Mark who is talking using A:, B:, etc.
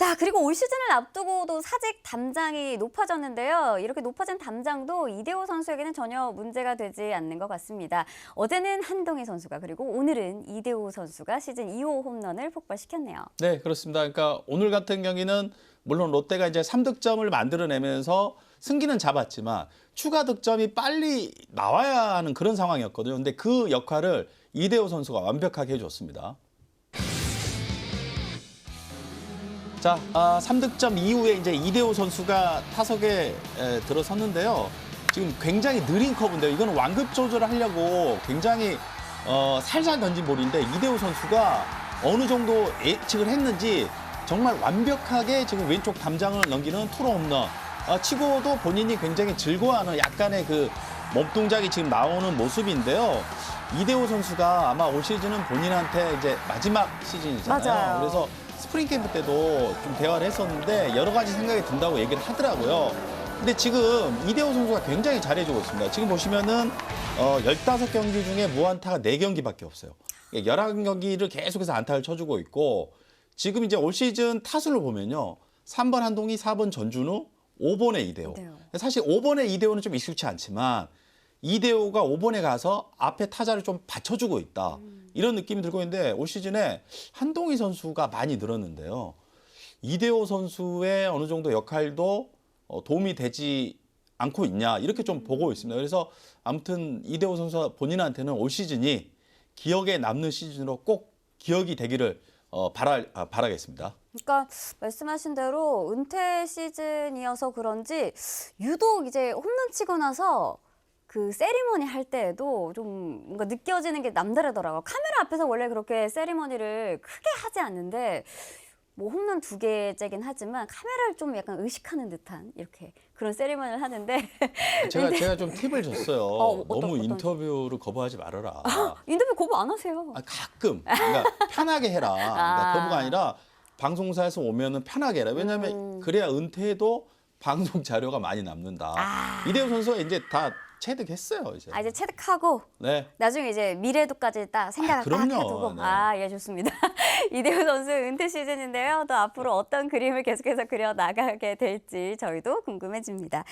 A: 자, 그리고 올 시즌을 앞두고도 사직 담장이 높아졌는데요. 이렇게 높아진 담장도 이대호 선수에게는 전혀 문제가 되지 않는 것 같습니다. 어제는 한동희 선수가 그리고 오늘은 이대호 선수가 시즌 2호 홈런을 폭발시켰네요.
B: 네, 그렇습니다. 그러니까 오늘 같은 경기는 물론 롯데가 이제 3득점을 만들어내면서 승기는 잡았지만 추가 득점이 빨리 나와야 하는 그런 상황이었거든요. 근데 그 역할을 이대호 선수가 완벽하게 해줬습니다. 자, 아, 3득점 이후에 이제 이대호 선수가 타석에 에, 들어섰는데요. 지금 굉장히 느린 커브인데요. 이거는 완급 조절을 하려고 굉장히 어, 살살 던진 볼인데 이대호 선수가 어느 정도 예측을 했는지 정말 완벽하게 지금 왼쪽 담장을 넘기는 투로 홈런. 아, 치고도 본인이 굉장히 즐거워하는 약간의 그 몸동작이 지금 나오는 모습인데요. 이대호 선수가 아마 올 시즌은 본인한테 이제 마지막 시즌이잖아요.
A: 맞아요.
B: 그래서 스프링 캠프 때도 좀 대화를 했었는데 여러 가지 생각이 든다고 얘기를 하더라고요. 근데 지금 이대호 선수가 굉장히 잘해주고 있습니다. 지금 보시면은 어, 15경기 중에 무안타가 4경기밖에 없어요. 11경기를 계속해서 안타를 쳐주고 있고 지금 이제 올 시즌 타수를 보면요. 3번 한동희, 4번 전준우, 5번에 이대호.
A: 이대호.
B: 사실 5번에 이대호는 좀 익숙치 않지만 이대호가 5번에 가서 앞에 타자를 좀 받쳐주고 있다. 이런 느낌이 들고 있는데 올 시즌에 한동희 선수가 많이 늘었는데요. 이대호 선수의 어느 정도 역할도 어, 도움이 되지 않고 있냐 이렇게 좀 보고 있습니다. 그래서 아무튼 이대호 선수가 본인한테는 올 시즌이 기억에 남는 시즌으로 꼭 기억이 되기를 어, 바라, 아, 바라겠습니다.
A: 그러니까 말씀하신 대로 은퇴 시즌이어서 그런지 유독 이제 홈런 치고 나서 그 세리머니 할 때에도 좀 뭔가 느껴지는 게 남다르더라고요. 카메라 앞에서 원래 그렇게 세리머니를 크게 하지 않는데 뭐 홈런 두 개째긴 하지만 카메라를 좀 약간 의식하는 듯한 이렇게 그런 세리머니를 하는데
B: 제가 제가 좀 팁을 줬어요.
A: 어, 어떤-
B: 너무
A: 어떤
B: 인터뷰를 거부하지 말아라.
A: 인터뷰 거부 안 하세요.
B: 아, 가끔 그러니까 편하게 해라. 그러니까
A: 아.
B: 거부가 아니라 방송사에서 오면은 편하게 해라. 왜냐하면
A: 음.
B: 그래야 은퇴해도 방송 자료가 많이 남는다.
A: 아.
B: 이대호 선수가 이제 다 체득했어요. 이제.
A: 아 이제 체득하고
B: 네.
A: 나중에 이제 미래도까지 딱 생각을
B: 아,
A: 딱
B: 그럼요.
A: 해두고
B: 네.
A: 아예 좋습니다 이대호 선수 은퇴 시즌인데요 또 앞으로 어떤 그림을 계속해서 그려 나가게 될지 저희도 궁금해집니다